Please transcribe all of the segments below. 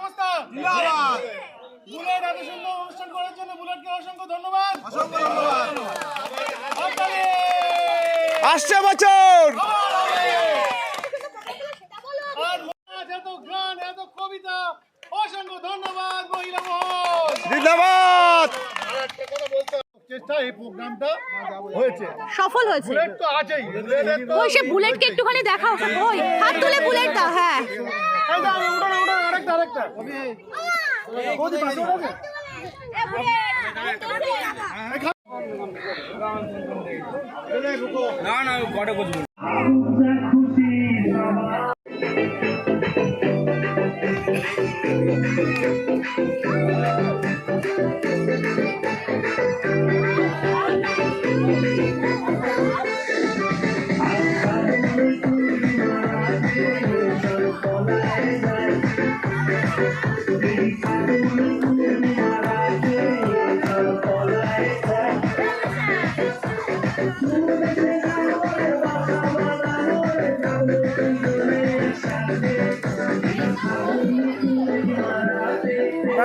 অবস্থা জিন্দাবাদ। বুলেট এত সুন্দর অনুষ্ঠান করার জন্য বুলেটকে অসংখ্য ধন্যবাদ। অসংখ্য ধন্যবাদ। আসছে বছর। এত গান এত কবিতা অসংখ্য ধন্যবাদ মহিলা মহল জিন্দাবাদ। চেষ্টা এই প্রোগ্রামটা হয়েছে সফল হয়েছে বুলেট তো আছেই ওই সে বুলেটকে একটুখানি দেখাও ওই হাত তুলে বুলেট দাও হ্যাঁ আরেকটা উঠো না, না, কটা আরেকটা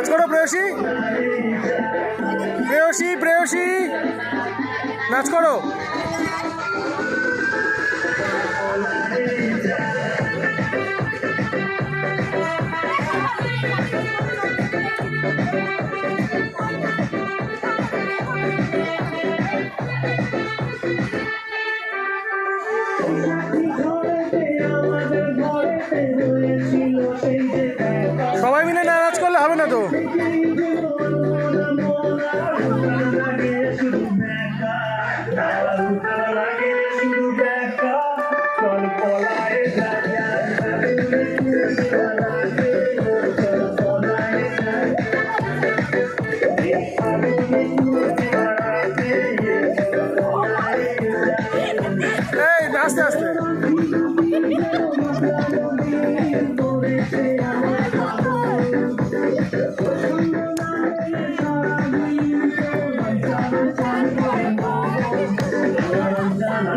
নাচ করো প্রেয়সী। প্রেয়সী প্রেয়সী। নাচ করো। Thank you.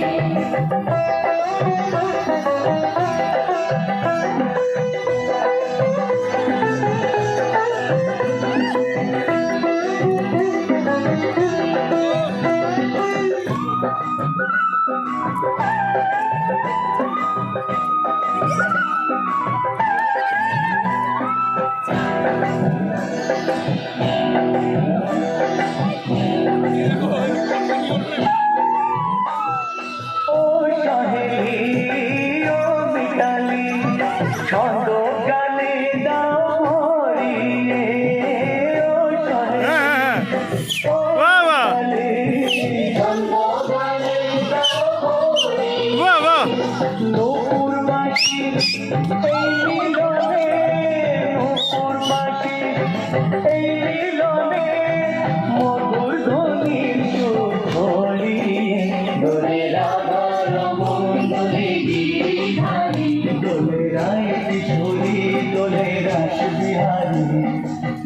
ধারে ও John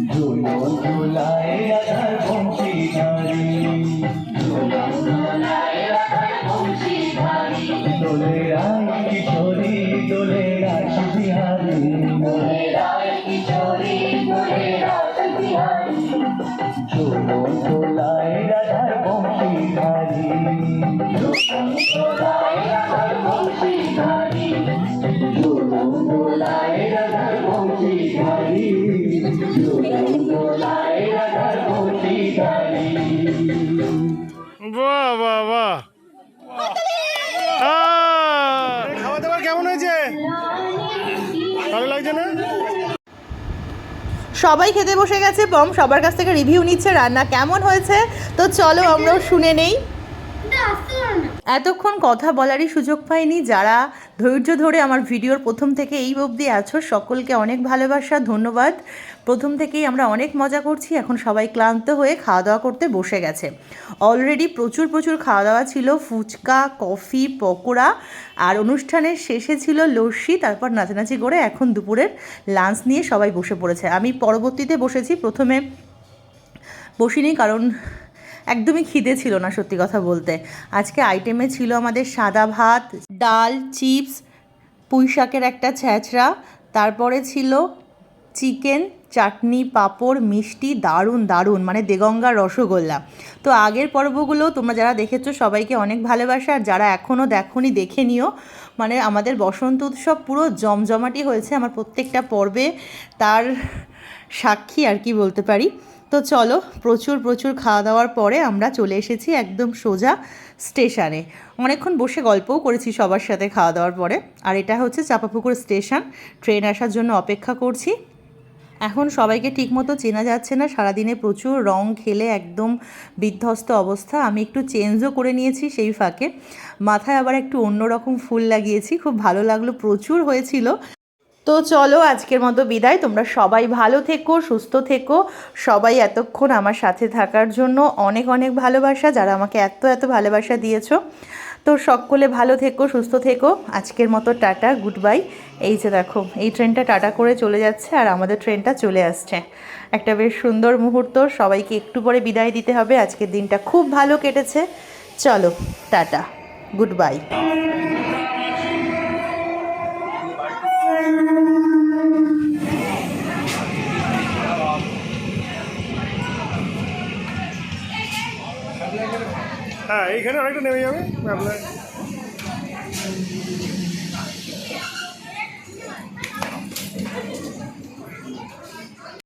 ঝুলন ঝুলায় সবাই খেতে বসে গেছে, বম সবার কাছ থেকে রিভিউ নিচ্ছে, রান্না কেমন হয়েছে? তো চলো আমরাও শুনে নেই। এতক্ষণ কথা বলারই সুযোগ পাইনি, যারা ধৈর্য ধরে আমার ভিডিওর প্রথম থেকে এই অবধি আছো, সকলকে অনেক ভালোবাসা, ধন্যবাদ। প্রথম থেকেই আমরা অনেক মজা করছি, এখন সবাই ক্লান্ত হয়ে খাওয়া দাওয়া করতে বসে গেছে। অলরেডি প্রচুর প্রচুর খাওয়া দাওয়া ছিল, ফুচকা, কফি, পকোড়া, আর অনুষ্ঠানের শেষে ছিল লস্যি, তারপর নাচানাচি করে এখন দুপুরের লাঞ্চ নিয়ে সবাই বসে পড়েছে। আমি পরবর্তীতে বসেছি, প্রথমে বসিনি কারণ একদমই খিদে ছিল না, সত্যি কথা বলতে। আজকে আইটেমে ছিল আমাদের সাদা ভাত, ডাল, চিপস পুঁই শাকের একটা ছ্যাঁচড়া, তারপরে ছিল চিকেন চাটনি, পাঁপড়, মিষ্টি, দারুণ দারুণ মানে দেগঙ্গার রসগোল্লা। তো আগের পর্বগুলো তোমরা যারা দেখেছ সবাইকে অনেক ভালোবাসা, আর যারা এখনও দেখোনি দেখে নিও। মানে আমাদের বসন্ত উৎসব পুরো জমজমাটি হয়েছে আমার প্রত্যেকটা পর্বে, তার সাক্ষী আর কি বলতে পারি। তো চলো, প্রচুর প্রচুর খাওয়া দাওয়ার পরে আমরা চলে এসেছি একদম সোজা স্টেশনে। অনেকক্ষণ বসে গল্পও করেছি সবার সাথে খাওয়া দাওয়ার পরে। আর এটা হচ্ছে চাপাপুকুর স্টেশন। ট্রেন আসার জন্য অপেক্ষা করছি। এখন সবাইকে ঠিকমতো চেনা যাচ্ছে না। সারাদিনে প্রচুর রং খেলে একদম বিধ্বস্ত অবস্থা। আমি একটু চেঞ্জও করে নিয়েছি সেই ফাঁকে। মাথায় আবার একটু অন্যরকম ফুল লাগিয়েছি। খুব ভালো লাগল, প্রচুর হয়েছিল। তো চলো, আজকের মতো বিদায়। তোমরা সবাই ভালো থেকো, সুস্থ থেকো। সবাই এতক্ষণ আমার সাথে থাকার জন্য অনেক অনেক ভালোবাসা। যারা আমাকে এত এত ভালোবাসা দিয়েছ তো সকলে ভালো থেকো, সুস্থ থেকো। আজকের মতো টাটা গুড বাই এই যে দেখো, এই ট্রেনটা টাটা করে চলে যাচ্ছে আর আমাদের ট্রেনটা চলে আসছে। একটা বেশ সুন্দর মুহূর্ত, সবাইকে একটু পরে বিদায় দিতে হবে। আজকের দিনটা খুব ভালো কেটেছে। চলো, টাটা গুড বাই এইখানে অনেকটা নেমে যাবে। আপনার